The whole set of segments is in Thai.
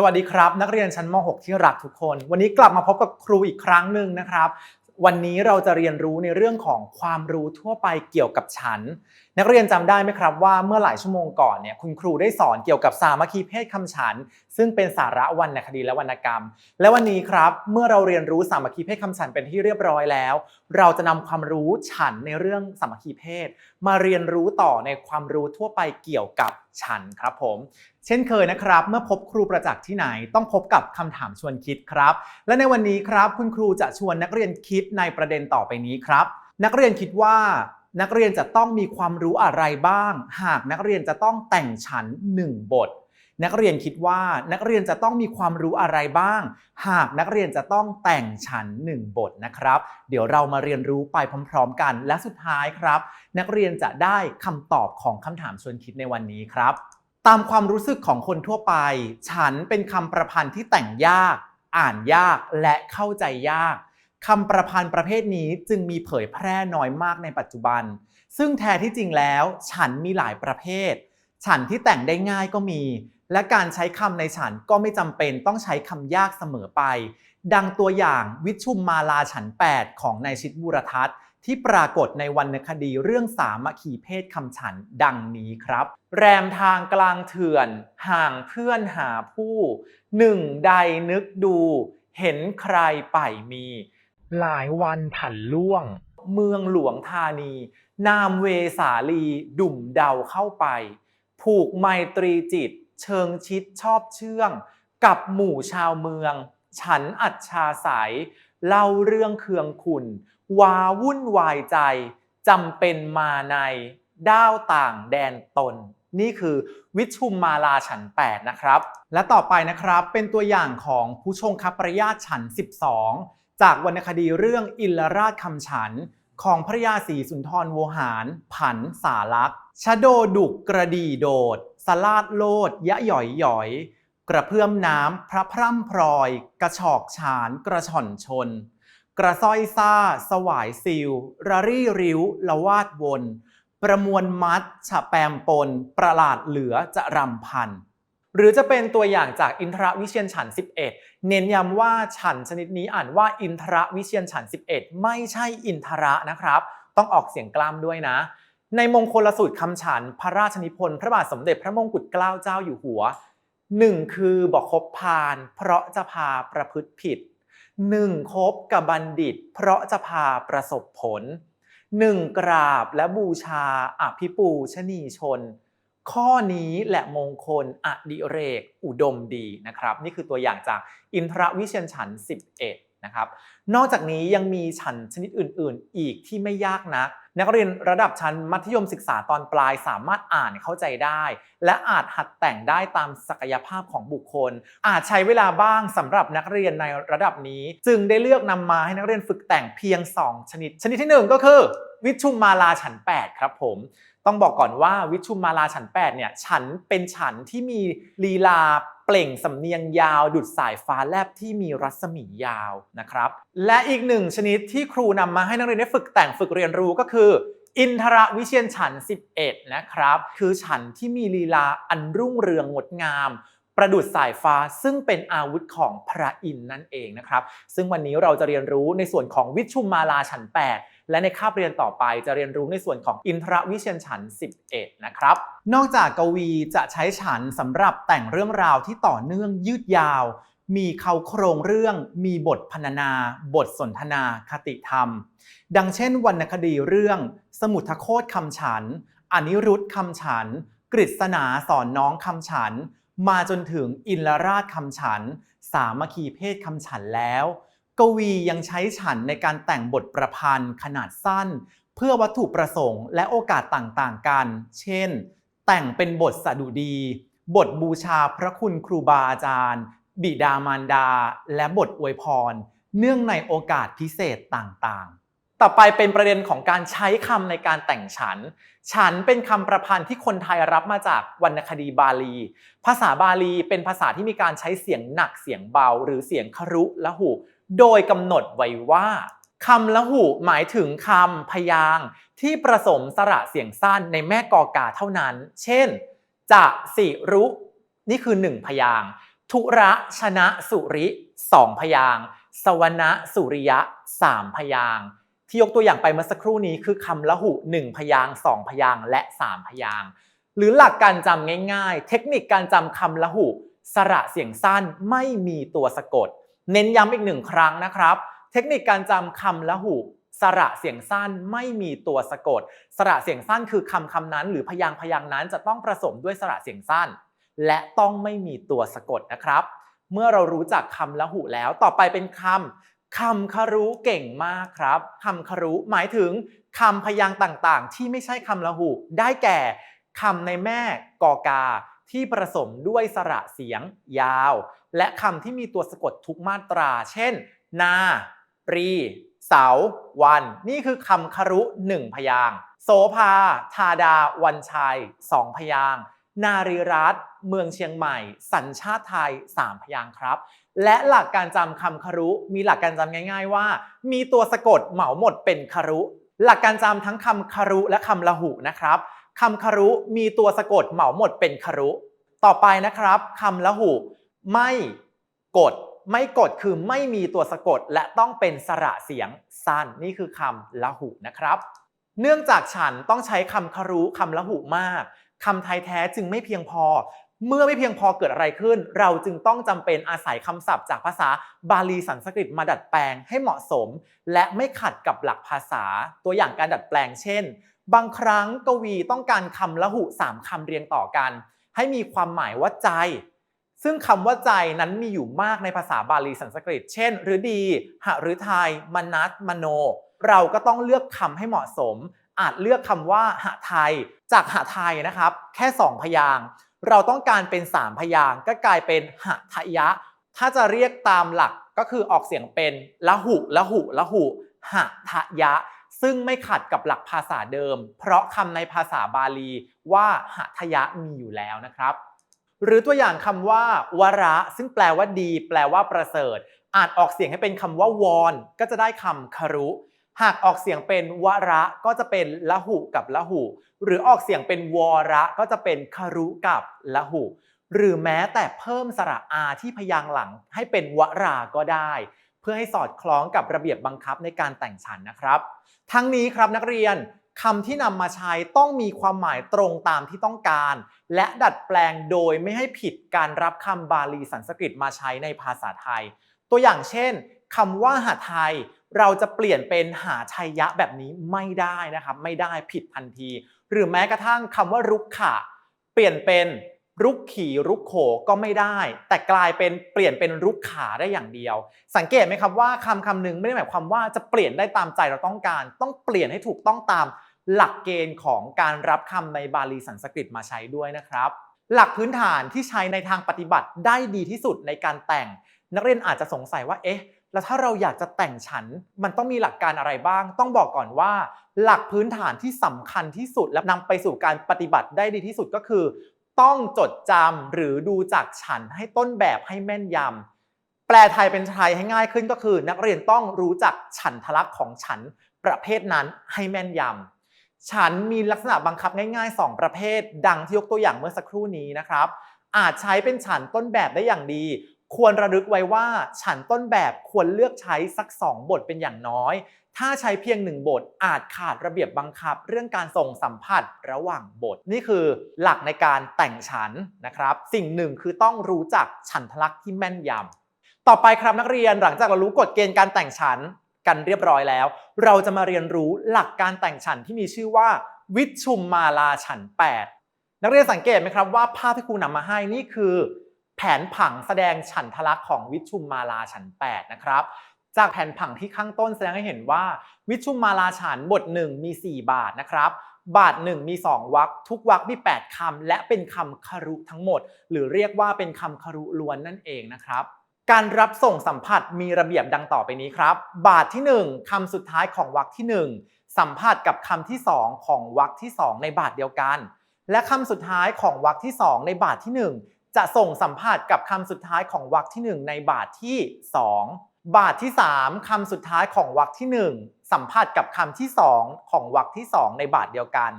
สวัสดีครับ นักเรียนชั้นม .6 ที่รักทุกคน วันนี้กลับมาพบกับครูอีกครั้งหนึ่งนะครับ วันนี้เราจะเรียนรู้ในเรื่องของความรู้ทั่วไปเกี่ยวกับฉัน นักเรียนจำได้ไหมครับว่าเมื่อหลายชั่วโมงก่อนเนี่ยคุณครูได้สอนเกี่ยวกับสามัคคีเพศคำฉัน ซึ่งเป็นสาระวรรณคดีและวรรณกรรม และวันนี้ครับเมื่อเราเรียนรู้สามัคคีเพศคำฉันเป็นที่เรียบร้อยแล้ว เราจะนำความรู้ฉันในเรื่องสามัคคีเพศ มาเรียนรู้ต่อในความรู้ทั่วไปเกี่ยวกับฉันครับผมเช่นเคยนะครับ เมื่อพบครูประจักษ์ที่ไหนต้องพบกับคำถามชวนคิดครับ และในวันนี้ครับคุณครูจะชวนนักเรียนคิดในประเด็นต่อไปนี้ครับ นักเรียนคิดว่า นักเรียนจะต้องมีความรู้อะไรบ้าง หากนักเรียนจะต้องแต่งฉันหนึ่งบท นักเรียนคิดว่านักเรียนจะต้องมีความรู้อะไรบ้าง หากนักเรียนจะต้องแต่งฉันหนึ่งบทนะครับ เดี๋ยวเรามาเรียนรู้ไปพร้อมๆกัน และสุดท้ายครับ นักเรียนจะได้คำตอบของคำถามชวนคิดในวันนี้ครับ ตามความรู้สึกของคนทั่วไป ฉันเป็นคำประพันธ์ที่แต่งยาก อ่านยากและเข้าใจยาก คำประพันธ์ประเภทนี้จึงมีเผยแพร่น้อยมากในปัจจุบัน ซึ่งแท้ที่จริงแล้ว ฉันมีหลายประเภท ฉันที่แต่งได้ง่ายก็มี และการใช้คำในฉันก็ไม่จำเป็นต้องใช้คำยากเสมอไป ดังตัวอย่างวิชุมมาลาฉัน 8 ของนายชิดบุรทัศน์ที่ปรากฏในวรรณคดีเรื่องสามัคคีเพศคำฉันดังนี้ครับ แรมทางกลางเถื่อน ห่างเพื่อนหาผู้ หนึ่งใดนึกดู เห็นใครไปมี หลายวันผันล่วง เมืองหลวงธานี นามเวสาลี ดุ่มเดาเข้าไป ผูกไมตรีจิต เชิงชิดชอบเชื่อง กับหมู่ชาวเมือง ฉันอัจฉาสายเล่าเรื่องเคืองขุนวาวุ่นวายใจจำเป็นมาในด้าวต่างแดนตน นี่คือวิชุมมาลาฉัน 8 นะครับ และต่อไปนะครับเป็นตัวอย่างของผู้ชงคับประยาตฉัน 12 จากวรรณคดีเรื่องอิลราชคำฉัน ของพระยาศรีสุนทรโวหาร ผันสาลักษ์ชะโดดุกกระดีโดด สลาดโลด ยะหย่อยหย่อย กระเพื่อมน้ำ พระพร่ำพรอย กระชอกฉานกระช่อนชน กระส้อยซ่า สวายซิลระรี่ริ้ว ละวาดวน ประมวลมัด ฉะแปมปน ประหลาดเหลือจะรำพัน หรือจะเป็นตัวอย่างจากอินทรวิเชียนฉัน 11 เน้นย้ำว่าฉันชนิดนี้อ่านว่าอินทรวิเชียนฉัน 11 ไม่ใช่อินทระนะครับ ต้องออกเสียงกล้ามด้วยนะ ในมงคลสูตรคำฉันพระราชนิพนธ์พระบาทสมเด็จพระมงกุฎเกล้าเจ้าอยู่หัวหนึ่งคือบอกคบพาน เพราะจะพาประพฤติผิดหนึ่งคบกับบัณฑิต เพราะจะพาประสบผลหนึ่งกราบและบูชาอภิปูชนีชน ข้อนี้แหละมงคลอดิเรก อุดมดีนะครับ นี่คือตัวอย่างจากอินทรวิเชียนฉัน 11 นะครับ นอกจากนี้ยังมีฉันชนิดอื่น ๆ อีกที่ไม่ยากนัก นักเรียนระดับชั้นมัธยมศึกษาตอนปลายสามารถอ่านเข้าใจได้ และอาจหัดแต่งได้ตามศักยภาพของบุคคล อาจใช้เวลาบ้างสำหรับนักเรียนในระดับนี้ จึงได้เลือกนำมาให้นักเรียนฝึกแต่งเพียง 2 ชนิด ชนิดที่ 1 ก็คือวิชุมมาลาฉัน 8 ครับผม ต้องบอกก่อนว่าวิชุมมาลาฉัน8เนี่ยฉันเป็นฉันที่มีลีลาเปล่งสำเนียงยาว ดุดสายฟ้าแลบที่มีรัศมียาวนะครับ และอีกหนึ่งชนิดที่ครูนำมาให้นักเรียนได้ฝึกแต่งฝึกเรียนรู้ก็คือ อินทรวิเชียนฉัน 11 นะครับ คือฉันที่มีลีลาอันรุ่งเรืองงดงามประดุดสายฟ้าซึ่งเป็นอาวุธของพระอินทร์นั่นเองนะครับ ซึ่งวันนี้เราจะเรียนรู้ในส่วนของวิชุมมาลาฉัน 8 และในคาบเรียนต่อไปจะเรียนรู้ในส่วนของอินทรวิเชียนฉัน 11 นะครับ นอกจากกวีจะใช้ฉันสำหรับแต่งเรื่องราวที่ต่อเนื่องยืดยาว มีเขาโครงเรื่อง มีบทพรรณนา บทสนทนา คติธรรม ดังเช่น วรรณคดีเรื่อง สมุทโคตคำฉัน อนิรุธคำฉัน กฤษณาสอนน้องคำฉัน มาจนถึงอินลราชคำฉัน สามัคคีเพศคำฉันแล้ว กวียังใช้ฉันในการแต่งบทประพันธ์ขนาดสั้น เพื่อวัตถุประสงค์และโอกาสต่างๆกัน เช่น แต่งเป็นบทสดุดี บทบูชาพระคุณครูบาอาจารย์ บิดามารดา และบทอวยพร เนื่องในโอกาสพิเศษต่างๆต่อไปเป็นประเด็นของการใช้คำในการแต่งฉัน ฉันเป็นคำประพันธ์ที่คนไทยรับมาจากวรรณคดีบาลี ภาษาบาลีเป็นภาษาที่มีการใช้เสียงหนักเสียงเบา หรือเสียงครุและหุ โดยกำหนดไว้ว่าคำละหุหมายถึงคำพยางค์ที่ประสมสระเสียงสั้นในแม่กอกาเท่านั้น เช่น จะสิรุ นี่คือหนึ่งพยางค์ทุระชนะสุริสองพยางค์สวนะสุริยะสามพยางค์ที่ยกตัวอย่างไปเมื่อสักครู่นี้คือคำละหุหนึ่งพยางค์สองพยางค์และสามพยางค์หรือหลักการจำง่าย ๆ เทคนิคการจำคำละหุ สระเสียงสั้นไม่มีตัวสะกด เน้นย้ำอีกหนึ่งครั้งนะครับ เทคนิคการจำคำละหุสระเสียงสั้นไม่มีตัวสะกด สระเสียงสั้นคือคำคำนั้น หรือพยางพยางนั้นจะต้องผสมด้วยสระเสียงสั้น และต้องไม่มีตัวสะกดนะครับ เมื่อเรารู้จักคำละหุแล้วต่อไปเป็นคำคำคารุเก่งมากครับคำคารุหมายถึงคำพยางต่างๆ ที่ไม่ใช่คำละหุได้แก่คำในแม่กอกา ที่ผสมด้วยสระเสียงยาว และคำที่มีตัวสะกดทุกมาตรา เช่น นา ปรี เสา วัน นี่คือคำคารุหนึ่งพยางค์โสภา ธาดา วันชัยสองพยางค์นารีรัตเมืองเชียงใหม่ สัญชาติไทย 3 พยางค์ครับ และหลักการจำคำคารุ มีหลักการจำง่าย ๆ ว่า มีตัวสะกดเหมาหมดเป็นคารุ หลักการจำทั้งคำคารุและคำละหุนะครับ คำคารุมีตัวสะกดเหมาหมดเป็นคารุ ต่อไปนะครับคำละหุไม่กด ไม่กดคือไม่มีตัวสะกดและต้องเป็นสระเสียงสั้นนี่คือคำละหุนะครับ เนื่องจากฉันต้องใช้คำคารุคำละหุมากคำไทยแท้จึงไม่เพียงพอ เมื่อไม่เพียงพอเกิดอะไรขึ้น เราจึงต้องจำเป็นอาศัยคำศัพท์จากภาษาบาลีสันสกฤตมาดัดแปลงให้เหมาะสม และไม่ขัดกับหลักภาษาตัวอย่างการดัดแปลงเช่น บางครั้งกวีต้องการคำละหุสามคำเรียงต่อกัน ให้มีความหมายว่าใจ ซึ่งคำว่าใจนั้นมีอยู่มากในภาษาบาลีสันสกฤต เช่นฤดีหฤทัยมนัสมโน เราก็ต้องเลือกคำให้เหมาะสม อาจเลือกคำว่าหไทย จากหไทยนะครับ แค่ 2 พยางเราต้องการเป็น 3 พยางก็กลายเป็นหทยะ ถ้าจะเรียกตามหลักก็คือออกเสียงเป็นละหุละหุละหุหทยะ ซึ่งไม่ขัดกับหลักภาษาเดิม เพราะคำในภาษาบาลีว่าหัทยะมีอยู่แล้วนะครับ หรือตัวอย่างคำว่าวระซึ่งแปลว่าดี แปลว่าประเสริฐ อาจออกเสียงให้เป็นคำว่าวอน ก็จะได้คำคารุหากออกเสียงเป็นวระก็จะเป็นละหุกับละหุ หรือออกเสียงเป็นวระก็จะเป็นคารุกับละหุ หรือแม้แต่เพิ่มสระอาที่พยางหลังให้เป็นวราก็ได้ เพื่อให้สอดคล้องกับระเบียบบังคับในการแต่งฉันนะครับ ทั้งนี้ครับนักเรียนคำที่นำมาใช้ต้องมีความหมายตรงตามที่ต้องการ และดัดแปลงโดยไม่ให้ผิดการรับคำบาลีสันสกฤตมาใช้ในภาษาไทย ตัวอย่างเช่นคำว่าหาไทย เราจะเปลี่ยนเป็นหาชัยยะแบบนี้ไม่ได้นะครับ ไม่ได้ผิดทันที หรือแม้กระทั่งคำว่ารุกขะ เปลี่ยนเป็น รุกขี่รุกโขก็ไม่ได้ แต่กลายเป็นเปลี่ยนเป็นรุกขาได้อย่างเดียว สังเกตไหมครับว่าคำคำหนึ่งไม่ได้หมายความว่าจะเปลี่ยนได้ตามใจเราต้องการ ต้องเปลี่ยนให้ถูกต้องตามหลักเกณฑ์ของการรับคำในบาลีสันสกฤตมาใช้ด้วยนะครับ หลักพื้นฐานที่ใช้ในทางปฏิบัติได้ดีที่สุดในการแต่ง นักเรียนอาจจะสงสัยว่าเอ๊ะแล้วถ้าเราอยากจะแต่งฉันมันต้องมีหลักการอะไรบ้าง ต้องบอกก่อนว่า หลักพื้นฐานที่สำคัญที่สุดและนำไปสู่การปฏิบัติได้ดีที่สุดก็คือ ต้องจดจำหรือดูจากฉันให้ต้นแบบให้แม่นยำแปลไทยเป็นไทยให้ง่ายขึ้นก็คือ นักเรียนต้องรู้จักฉันทลักษณ์ของฉันประเภทนั้นให้แม่นยำฉันมีลักษณะบังคับง่ายๆ 2 ประเภท ดังที่ยกตัวอย่างเมื่อสักครู่นี้นะครับ อาจใช้เป็นฉันต้นแบบได้อย่างดี ควรระลึกไว้ว่า ฉันต้นแบบควรเลือกใช้สัก 2 บทเป็นอย่างน้อย ถ้าใช้เพียงหนึ่งบทอาจขาดระเบียบบังคับ เรื่องการส่งสัมผัสระหว่างบท นี่คือหลักในการแต่งฉันนะครับ สิ่งหนึ่งคือต้องรู้จักฉันทลักษณ์ที่แม่นยำต่อไปครับนักเรียนหลังจากเรารู้กฎเกณฑ์การแต่งฉันกันเรียบร้อยแล้ว เราจะมาเรียนรู้หลักการแต่งฉันที่มีชื่อว่า วิชุมมาลาฉัน 8 นักเรียนสังเกตไหมครับว่าภาพที่ครูนำมาให้นี่คือแผนผังแสดงฉันทลักษณ์ของวิชุมมาลาฉัน 8 นะครับ จากแผนผังที่ข้างต้นแสดงให้เห็นว่า วิชุมมาลาฉันบท1มี 4 บาทนะครับบาท1มี 2วรรคทุกวรรคมี 8คำและเป็นคำคารุทั้งหมด หรือเรียกว่าเป็นคำคารุล้วนนั่นเองนะครับ การรับส่งสัมผัสมีระเบียบดังต่อไปนี้ครับ บาทที่ 1คำสุดท้ายของวรรคที่ 1 สัมผัสกับคำที่ 2 ของวรรคที่ 2 ในบาทเดียวกัน และคำสุดท้ายของวรรคที่ 2 ในบาทที่ 1 จะส่งสัมผัสกับคำสุดท้ายของวรรคที่ 1 ในบาทที่ 2 บาทที่ 3คำสุดท้ายของวรรคที่ 1 สัมผัสกับคำที่ 2 ของวรรคที่ 2 ในบาทเดียวกัน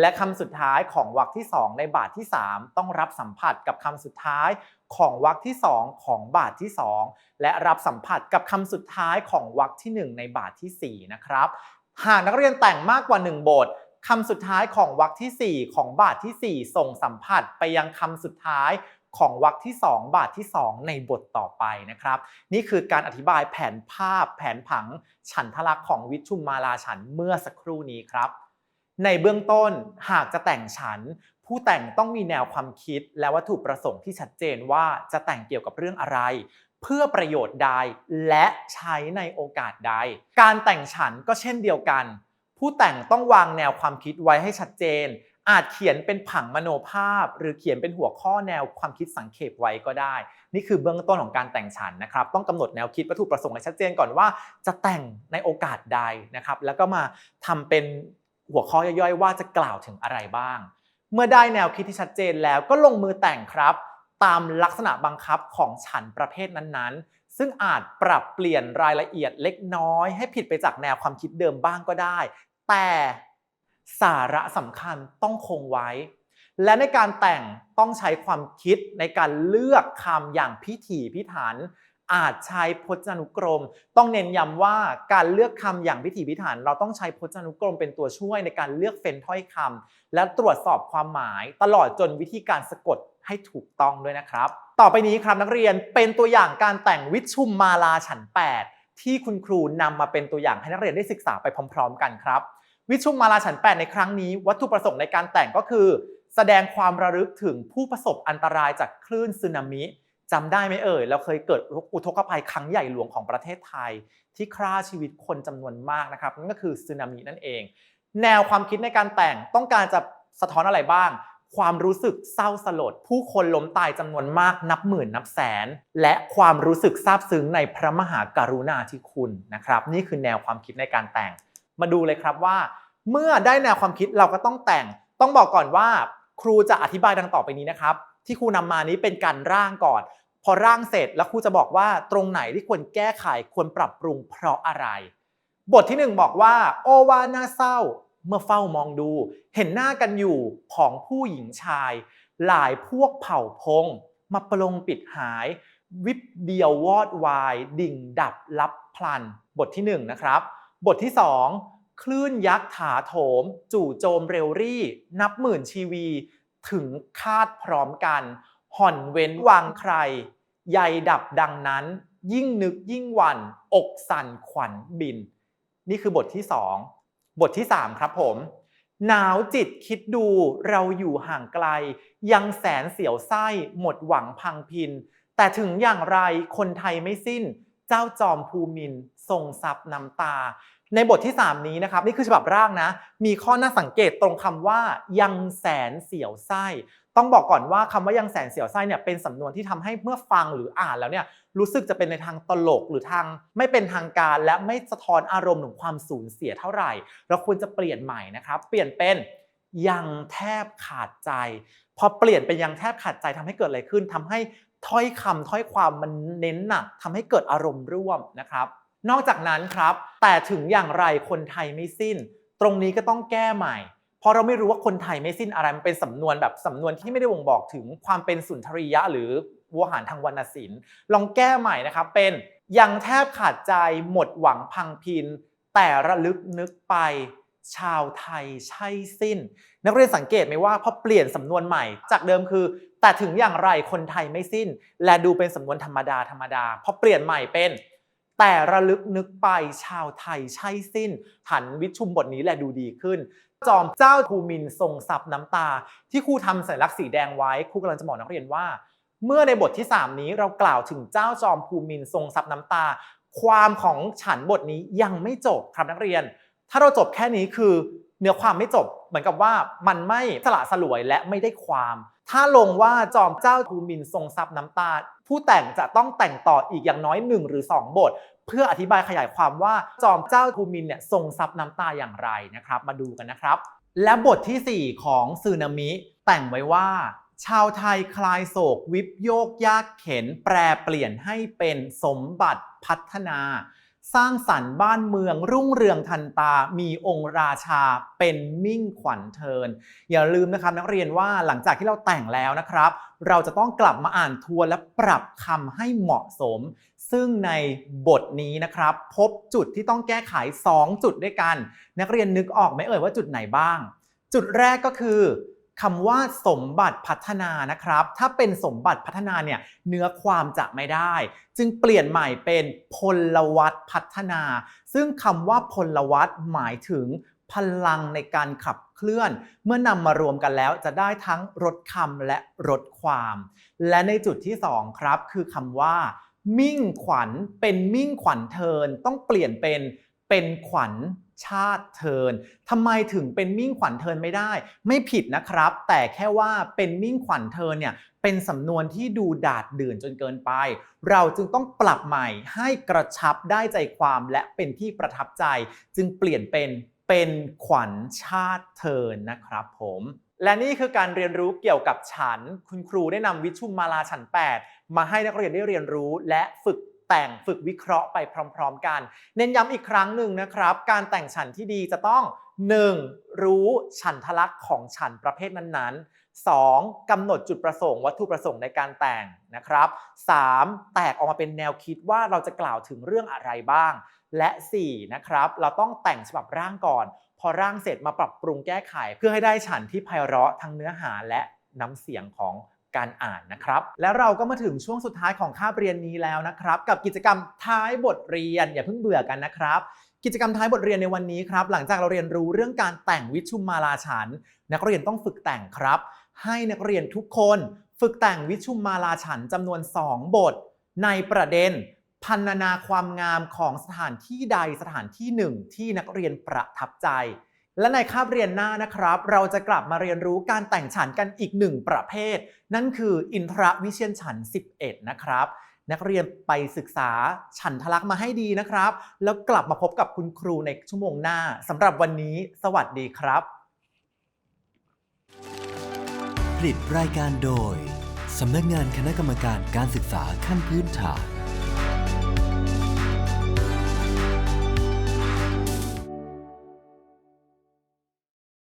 และคำสุดท้ายของวรรคที่ 2 ในบาทที่ 3 ต้องรับสัมผัสกับคำสุดท้ายของวรรคที่ 2 ของบาทที่ 2 และรับสัมผัสกับคำสุดท้ายของวรรคที่ 1 ในบาททีสี่ 4 นะครับ หากนักเรียนแต่งมากกว่า 1 บทคำสุดท้ายของวรรคที่ 4 ของบาททีสี่4 ส่งสัมผัสไปยังคำสุดท้าย ของวรรคที่ 2 บาทที่ 2 ในบทต่อไปนะครับ นี่คือการอธิบายแผนภาพแผนผังฉันทลักษณ์ของวิชุมมาลาฉันเมื่อสักครู่นี้ครับ ในเบื้องต้นหากจะแต่งฉัน ผู้แต่งต้องมีแนวความคิด และวัตถุประสงค์ที่ชัดเจนว่าจะแต่งเกี่ยวกับเรื่องอะไรเพื่อประโยชน์ใดและใช้ในโอกาสใด การแต่งฉันก็เช่นเดียวกัน ผู้แต่งต้องวางแนวความคิดไว้ให้ชัดเจน อาจเขียนเป็นผังมโนภาพ หรือเขียนเป็นหัวข้อแนวความคิดสังเขปไว้ก็ได้ นี่คือเบื้องต้นของการแต่งฉันนะครับ ต้องกำหนดแนวคิดวัตถุประสงค์ให้ชัดเจนก่อนว่า จะแต่งในโอกาสใดนะครับ แล้วก็มาทำเป็นหัวข้อย่อยๆ ว่าจะกล่าวถึงอะไรบ้าง เมื่อได้แนวคิดที่ชัดเจนแล้วก็ลงมือแต่งครับ ตามลักษณะบังคับของฉันประเภทนั้นๆ ซึ่งอาจปรับเปลี่ยนรายละเอียดเล็กน้อย ให้ผิดไปจากแนวความคิดเดิมบ้างก็ได้ แต่ สาระสำคัญต้องคงไว้ และในการแต่งต้องใช้ความคิดในการเลือกคำอย่างพิถีพิถัน อาจใช้พจนานุกรม ต้องเน้นย้ำว่าการเลือกคำอย่างพิถีพิถัน เราต้องใช้พจนานุกรมเป็นตัวช่วยในการเลือกเฟ้นถ้อยคำและตรวจสอบความหมาย ตลอดจนวิธีการสะกดให้ถูกต้องด้วยนะครับ ต่อไปนี้ครับนักเรียนเป็นตัวอย่างการแต่งวิชุมมาลาฉัน 8 ที่คุณครูนำมาเป็นตัวอย่างให้นักเรียนได้ศึกษาไปพร้อม ๆ กันครับ วิชุมมาลาฉัน8ในครั้งนี้ วัตถุประสงค์ในการแต่งก็คือ แสดงความระลึกถึงผู้ประสบอันตรายจากคลื่นสึนามิจำได้ไหมเอ่ยเราเคยเกิดอุทกภัยครั้งใหญ่หลวงของประเทศไทย ที่ฆ่าชีวิตคนจำนวนมากนะครับนั่นก็คือสึนามินั่นเอง แนวความคิดในการแต่งต้องการจะสะท้อนอะไรบ้าง ความรู้สึกเศร้าสลด ผู้คนล้มตายจำนวนมากนับหมื่นนับแสน และความรู้สึกซาบซึ้งในพระมหากรุณาธิคุณนะครับ นี่คือแนวความคิดในการแต่ง มาดูเลยครับว่า เมื่อได้แนวความคิดเราก็ต้องแต่ง ต้องบอกก่อนว่า ครูจะอธิบายดังต่อไปนี้นะครับ ที่ครูนำมานี้เป็นการร่างก่อน พอร่างเสร็จแล้วครูจะบอกว่าตรงไหนที่ควรแก้ไขควรปรับปรุงเพราะอะไร บทที่หนึ่งบอกว่า โอวาน่าเศร้า เมื่อเฝ้ามองดู เห็นหน้ากันอยู่ของผู้หญิงชาย หลายพวกเผ่าพงมาปลงปิดหาย วิบเดียววอดวาย ดิ่งดับลับพลัน บทที่หนึ่งนะครับ บทที่สองคลื่นยักษ์ถาโถม จู่โจมเร็วรี่ นับหมื่นชีวี ถึงคาดพร้อมกัน ห่อนเว้นวางใคร ใยดับดังนั้น ยิ่งนึกยิ่งหวันอกสั่นขวัญบิน นี่คือบทที่ 2 บทที่ 3 ครับผมหนาวจิตคิดดูเราอยู่ห่างไกล ยังแสนเสียวไส้หมดหวังพังพิน แต่ถึงอย่างไรคนไทยไม่สิ้น เจ้าจอมภูมินทร์ทรงซับน้ำตา ในบทที่ 3 นี้นะครับ นี่คือฉบับร่างนะ มีข้อน่าสังเกตตรงคำว่ายังแสนเสียวไส้ ต้องบอกก่อนว่าคำว่ายังแสนเสียวไส้เนี่ยเป็นสำนวนที่ทำให้เมื่อฟังหรืออ่านแล้วเนี่ยรู้สึกจะเป็นในทางตลกหรือทางไม่เป็นทางการและไม่สะท้อนอารมณ์ของความสูญเสียเท่าไหร่ เราควรจะเปลี่ยนใหม่นะครับ เปลี่ยนเป็นยังแทบขาดใจ พอเปลี่ยนเป็นยังแทบขาดใจทำให้เกิดอะไรขึ้นทำให้ ถ้อยคำถ้อยความมันเน้นหนักทำให้เกิดอารมณ์ร่วมนะครับ นอกจากนั้นครับ แต่ถึงอย่างไรคนไทยไม่สิ้น ตรงนี้ก็ต้องแก้ใหม่ เพราะเราไม่รู้ว่าคนไทยไม่สิ้นอะไรมันเป็นสำนวนแบบสำนวนที่ไม่ได้บ่งบอกถึงความเป็นสุนทรียะ หรือวัวหารทางวรรณศิลป์ ลองแก้ใหม่นะครับเป็นยังแทบขาดใจหมดหวังพังพิน แต่ระลึกนึกไปชาวไทยใช่สิ้น นักเรียนสังเกตไหมว่าพอเปลี่ยนสำนวนใหม่ จากเดิมคือ แต่ถึงอย่างไรคนไทยไม่สิ้น และดูเป็นสำนวนธรรมดาธรรมดาพอเปลี่ยนใหม่เป็น แต่ระลึกนึกไปชาวไทยใช่สิ้น หันวิชุมบทนี้แหละดูดีขึ้น จอมเจ้าภูมินทรงซับน้ำตา ที่ครูทำสัญลักษณ์สีแดงไว้ครูกำลังจะบอกนักเรียนว่า เมื่อในบทที่ 3 นี้เรากล่าวถึงเจ้าจอมภูมินทรงซับน้ำตา ความของฉันบทนี้ยังไม่จบครับนักเรียน ถ้าเราจบแค่นี้คือ เนื้อความไม่จบ เหมือนกับว่ามันไม่สละสลวยและไม่ได้ความ ถ้าลงว่าจอมเจ้าภูมินทร์ทรงซับน้ำตา ผู้แต่งจะต้องแต่งต่ออีกอย่างน้อย 1 หรือ 2 บท เพื่ออธิบายขยายความว่าจอมเจ้าภูมินเนี่ยทรงซับน้ำตาอย่างไรนะครับ มาดูกันนะครับ และบททีสี่4 ของซึนามิ แต่งไว้ว่าชาวไทยคลายโศกวิบโยกยากเข็น แปรเปลี่ยนให้เป็นสมบัติพัฒนา สร้างสรรค์บ้านเมืองรุ่งเรืองทันตา มีองค์ราชาเป็นมิ่งขวัญเทิน อย่าลืมนะครับนักเรียนว่าหลังจากที่เราแต่งแล้วนะครับ เราจะต้องกลับมาอ่านทวนและปรับคำให้เหมาะสม ซึ่งในบทนี้นะครับ พบจุดที่ต้องแก้ไข 2 จุดด้วยกัน นักเรียนนึกออกไหมเอ่ยว่าจุดไหนบ้าง จุดแรกก็คือ คำว่าสมบัติพัฒนานะครับ ถ้าเป็นสมบัติพัฒนาเนี่ยเนื้อความจะไม่ได้ จึงเปลี่ยนใหม่เป็นพลวัตพัฒนา ซึ่งคำว่าพลวัตหมายถึงพลังในการขับเคลื่อน เมื่อนำมารวมกันแล้วจะได้ทั้งรสคำและรสความ และในจุดที่สองครับ คือคำว่า มิ่งขวัญเป็นมิ่งขวัญเทินต้องเปลี่ยนเป็นเป็นขวัญ ชาติเทินทำไมถึงเป็นมิ่งขวัญเทินไม่ได้ ไม่ผิดนะครับ แต่แค่ว่าเป็นมิ่งขวัญเทินเนี่ยเป็นสำนวนที่ดูดาดดื่นจนเกินไป เราจึงต้องปรับใหม่ให้กระชับได้ใจความและเป็นที่ประทับใจ จึงเปลี่ยนเป็นเป็นขวัญชาติเทินนะครับผมและนี่คือการเรียนรู้เกี่ยวกับฉัน คุณครูได้นำวิชุมมาลาฉัน 8 มาให้นักเรียนได้เรียนรู้และฝึก แต่งฝึกวิเคราะห์ไปพร้อมๆกัน เน้นย้ำอีกครั้งหนึ่งนะครับ การแต่งฉันที่ดีจะต้อง 1. รู้ฉันทลักษณ์ของฉันประเภทนั้นๆ 2. กำหนดจุดประสงค์วัตถุประสงค์ในการแต่งนะครับ 3. แตกออกมาเป็นแนวคิดว่าเราจะกล่าวถึงเรื่องอะไรบ้าง และ 4. นะครับเราต้องแต่งฉบับร่างก่อน พอร่างเสร็จมาปรับปรุงแก้ไข เพื่อให้ได้ฉันที่ไพเราะทั้งเนื้อหาและน้ำเสียงของ การอ่านนะครับ และเราก็มาถึงช่วงสุดท้ายของคาบเรียนนี้แล้วนะครับ กับกิจกรรมท้ายบทเรียนอย่าเพิ่งเบื่อกันนะครับ กิจกรรมท้ายบทเรียนในวันนี้ครับ หลังจากเราเรียนรู้เรื่องการแต่งวิชุมมาลาฉัน นักเรียนต้องฝึกแต่งครับ ให้นักเรียนทุกคนฝึกแต่งวิชุมมาลาฉันจำนวน 2 บท ในประเด็นพันนาความงามของสถานที่ใดสถานที่หนึ่งที่นักเรียนประทับใจ และในคาบเรียนหน้านะครับ เราจะกลับมาเรียนรู้การแต่งฉันกันอีกหนึ่งประเภท นั่นคืออินทรวิเชียนฉัน 11 นะครับ นักเรียนไปศึกษาฉันทลักษ์มาให้ดีนะครับ แล้วกลับมาพบกับคุณครูในชั่วโมงหน้าสำหรับวันนี้สวัสดีครับ ผลิตรายการโดยสำนักงานคณะกรรมการการศึกษาขั้นพื้นฐาน